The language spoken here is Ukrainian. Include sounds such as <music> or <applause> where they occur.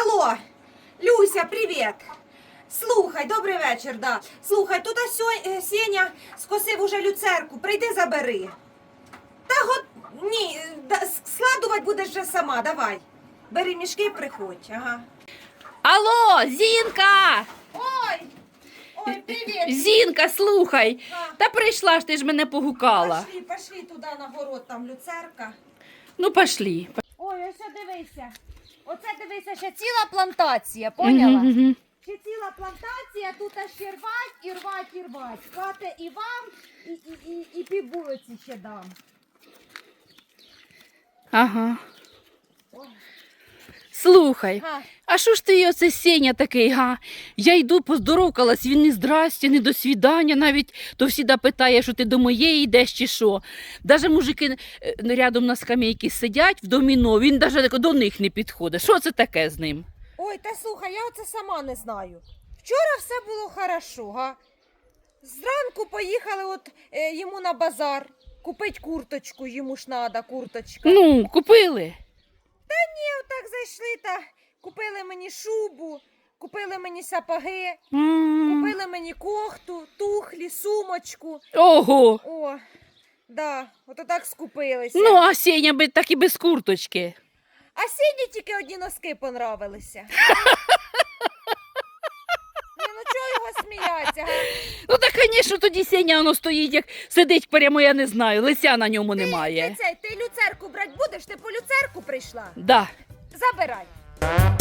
Алло, Люся, привіт. Слухай, добрий вечір, да. Слухай, тут ось е, Сеня скосив уже люцерку, прийди забери. Та го... ні, да, складувати будеш вже сама, давай. Бери мішки, приходь, ага. Алло, Зінка! Ой, ой, привіт. Зінка, слухай. А. Та прийшла ж ти ж мене погукала. Пошли, пошли туди на город, там люцерка. Ну, пошли. Ой, ось дивися. Оце дивися, ще ціла плантація, поняла? Мгм, мгм. Ще ціла плантація, тут аж ще рвать і рвать і рвать. Кате і вам, і, і, і, і півбулиці ще дам. Ага. Слухай, Га. а що ж ти оце Сеня такий, га? Я йду поздоровкалась, він не здрасте, не до свідання, навіть то всіда питає, що ти до моєї йдеш чи що. Даже мужики е, рядом на скамейці сидять в доміно, він даже до них не підходить. Що це таке з ним? Ой, та слухай, я оце сама не знаю. Вчора все було хорошо, га. Зранку поїхали от е, йому на базар. Купить курточку, йому ж надо, курточка. Ну, купили. Отак та купили мені шубу, купили мені сапоги, купили мені кохту, тухлі, сумочку. Ого. О, да, ото так скупилися. Ну, а Сеня би так і без курточки. А Сіні тільки одні носки понравилися. <laughs> Ні, ну чого його сміяться? га? Ну так, звісно, тоді Сеня воно стоїть, як сидить прямо, я не знаю, лиця на ньому Ти, немає. цей, ти люцерку брати будеш? Ти по люцерку прийшла? Да. Забирай.